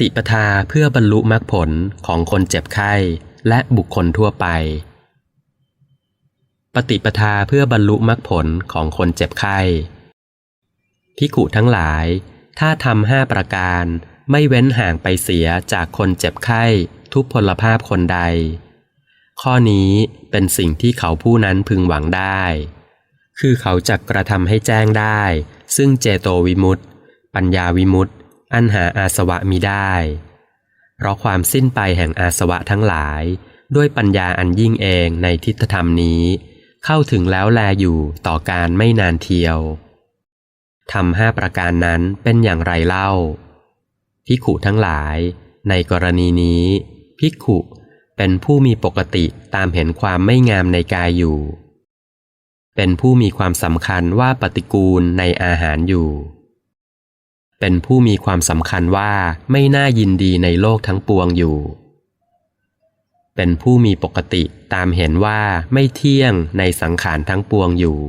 ฏิปทาเพื่อบรรลุมรรคผลของคนเจ็บไข้และบุคคลทั่วไป ปฏิปทาเพื่อบรรลุมรรคผลของคนเจ็บไข้พิขุทั้งหลาย ถ้าทำห้าประการไม่เว้นห่างไปเสียจากคนเจ็บไข้ทุพพลภาพคนใด ข้อนี้เป็นสิ่งที่เขาผู้นั้นพึงหวังได้ คือเขาจะกระทำให้แจ้งได้ ซึ่งเจโตวิมุตติปัญญาวิมุตติ อันหาอาสวะมิได้ เพราะความสิ้นไปแห่งอาสวะทั้งหลาย ด้วยปัญญาอันยิ่งเองในทิฏฐธรรมนี้ เข้าถึงแล้วแลอยู่ต่อการไม่นานเทียวทำห้าประการนั้นเป็นอย่างไรเล่า พิขุทั้งหลาย ในกรณีนี้ พิขุเป็นผู้มีปกติตามเห็นความไม่งามในกายอยู่ เป็นผู้มีความสำคัญว่าปฏิกูลในอาหารอยู่ เป็นผู้มีความสำคัญว่าไม่น่ายินดีในโลกทั้งปวงอยู่ เป็นผู้มีปกติตามเห็นว่าไม่เที่ยงในสังขารทั้งปวงอยู่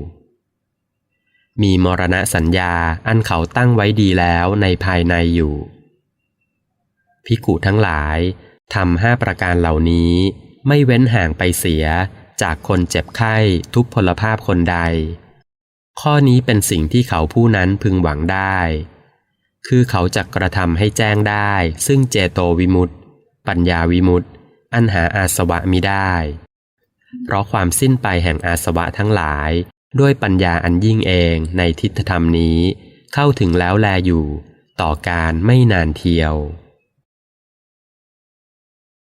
มีมรณะสัญญาอันเขาตั้งไว้ดีแล้วในภายในอยู่ พิกุทั้งหลายทำห้าประการเหล่านี้ไม่เว้นห่างไปเสียจากคนเจ็บไข้ทุกพลภาพคนใด ข้อนี้เป็นสิ่งที่เขาผู้นั้นพึงหวังได้ คือเขาจะกระทำให้แจ้งได้ ซึ่งเจโตวิมุตติ ปัญญาวิมุตติ อันหาอาสวะมิได้ เพราะความสิ้นไปแห่งอาสวะทั้งหลาย ด้วยปัญญาอันยิ่งเองในทิฏฐธรรมนี้ เข้าถึงแล้วแลอยู่ ต่อการไม่นานเทียว